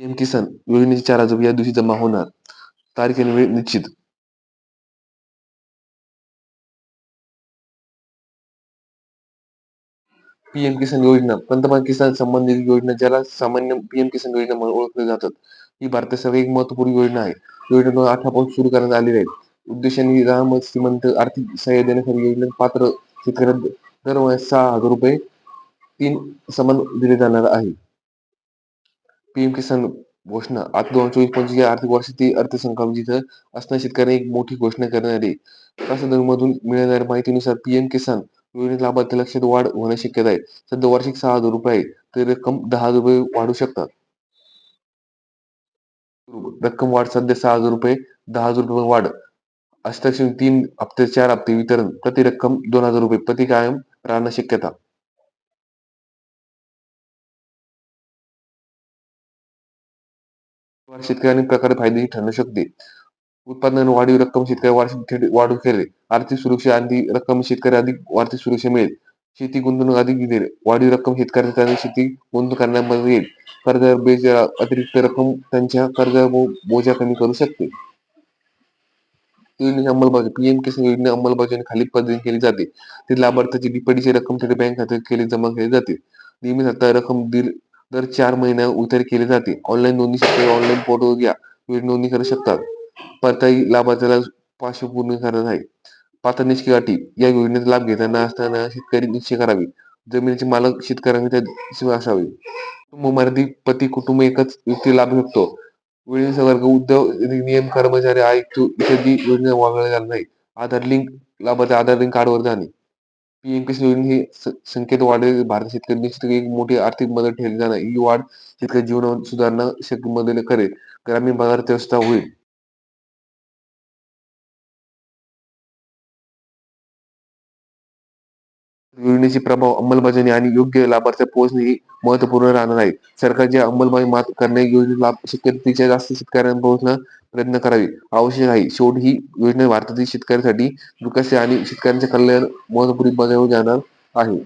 PM किसान योजनेचे चार हजार या दिवशी जमा होणार. तारीख आणि वेळ निश्चित. पीएम किसान योजना पंतप्रधान किसान संबंधित निधी योजना ज्याला सामान्य पीएम किसान योजना म्हणून ओळखले जातात. ही भारत सर्व एक महत्त्वपूर्ण योजना आहे. योजना दोन अठरा पासून सुरू करण्यात आलेली आहे उद्देशाने राम श्रीमंत आर्थिक सहाय्य देण्यासाठी योजना पात्र शेतकऱ्यांना दरमहा सहा हजार रुपये तीन समान दिले जाणार आहे. पीएम किसान घोषणा. आता दोन चोवीस पंचवीस या आर्थिक वर्षातील अर्थसंकल्प जिथं असणाऱ्या शेतकऱ्यांनी एक मोठी घोषणा करण्यात आली प्रसाधनमधून मिळणाऱ्या माहितीनुसार पीएम किसान योजनेत लाभार्थी लक्षात वाढ होण्याची शक्यता आहे. सध्या वार्षिक सहा हज़ार रुपये आहे, तर रक्कम दहा हज़ार रुपये वाढू शकतात. रक्कम वाढ सध्या सहा हज़ार रुपये, दहा हज़ार रुपये वाढ. अष्टक्षम तीन हप्ते, चार हप्ते वितरण. प्रति रक्कम दोन हज़ार रुपये. प्रति कायम राहण्याची शक्यता. वाढ शेतकऱ्यांनी प्रकारे फायदेशीर ठरू शकते. उत्पादन वाढीव रक्कम शेतकरी वार्षिक थेट वाढू केले आर्थिक सुरक्षा आणि रक्कम शेतकरी अधिक आर्थिक सुरक्षा मिळेल. शेती गुंतवणूक अधिक दिली वाढीव रक्कम शेतकऱ्यांच्या शेती गुंतवणूक करण्यामध्ये येईल. कर्ज बेज अतिरिक्त रक्कम त्यांच्या कर्ज बोजा कमी करू शकते योजनेची अंमलबजावणी. पीएम किसान योजना अंमलबजावणी खालील पद्धतीने केली जाते. ते लाभार्थ्याची डीपीडीची रक्कम थेट बँक खात्यात केली जमा केली जाते. नियमित हप्ता रक्कम दिली दर चार महिन्या उतर केले जाते. ऑनलाईन नोंदणी शेतकरी ऑनलाईन पोर्टल घ्या. वेळ नोंदणी करू शकतात. परताई लाभार्थ्याला पार्श्वपूर्ण करत आहे. पात्र निश्चित अटी या योजनेचा लाभ घेताना असताना शेतकरी निश्चय करावी. जमिनीचे मालक शेतकऱ्यांनी त्या असावे. कुटुंब मर्यादित पती कुटुंब एकच व्यक्ती लाभ शकतो वेळेचा वर्ग उद्योग नियम कर्मचारी आयुक्त इत्यादी योजना वगळल्या जाणार नाही. आधार लिंक लाभार्थी आधार लिंक कार्डवर जाणे. पीएम किसान योजना ही संख्येत वाढेल. भारत शेतकरी निश्चित एक मोठी आर्थिक मदत ठेवली जाणार. ही वाढ शेतकरी जीवन सुधारणा शक्य मदत करेल ग्रामीण भागात व्यवस्था होईल. योजनेची प्रभाव अंमलबजावणी आणि योग्य लाभार्थी पोहोचणे ही महत्त्वपूर्ण राहणार आहे. सरकारची अंमलबजावणी मात करणे योजना लाभ शेतकऱ्यांच्या जास्त शेतकऱ्यांना पोहोचणं प्रयत्न करावे. आवश्यक आहे. शेवट ही योजना भारतातील शेतकऱ्यांसाठी विकास आणि शेतकऱ्यांचे कल्याण महत्त्वपूर्ण बजावून जाणार आहे.